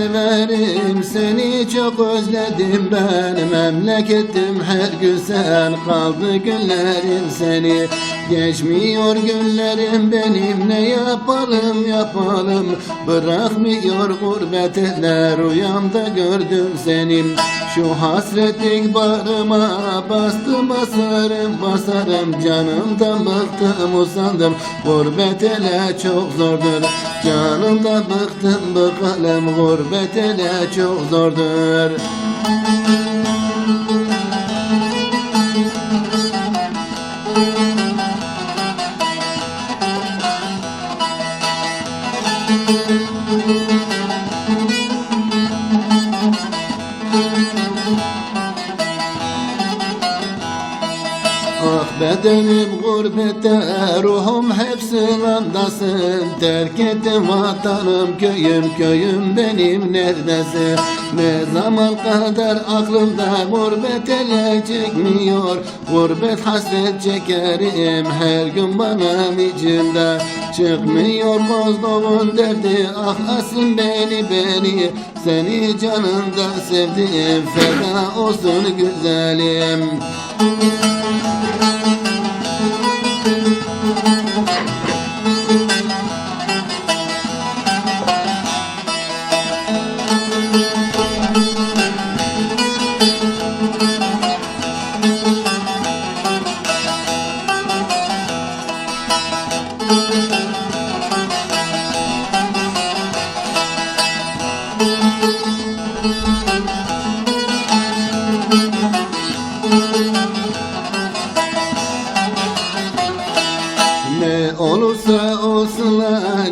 severim Seni çok özledim ben. Memleketim her güzel Kaldı günlerim seni. Geçmiyor günlerim benim Ne yapalım yapalım. Bırakmıyor gurbet eller Rüyamda gördüm seni. Şu hasretlik bağrıma Bastım basarım basarım. Canımdan bıktım usandım. Gurbet ele çok zordur. Canımdan bıktım bakalım Gurbet ele çok zordur Ah bedenim gurbette ruhum hep sınandasın Terk ettim vatanım köyüm köyüm benim neredesin? Ne zaman kadar aklımda gurbet ele çekmiyor? Gurbet hasret çekerim her gün bana içimde Çıkmıyor bozduğun derdi ah asın beni beni. Seni canımda sevdim feda olsun güzelim. Ne olursa olsun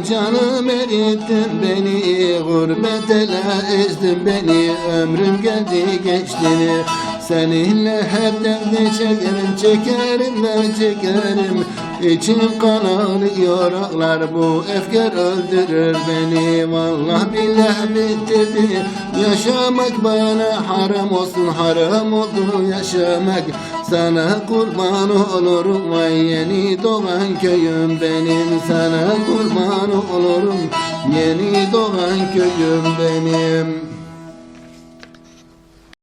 canım erittin beni Gurbet ele beni Ömrüm geldi geçti Seninle hep derdi çekerim Çekerim ve çekerim. İçim kan ağrıyor ağlar Bu efkar öldürür beni. Vallahi billah bitirdi Yaşamak bana haram olsun Haram oldu yaşamak. Sana kurban olurum Vay yeni doğan köyüm benim. Sana kurban olurum Yeni doğan köyüm benim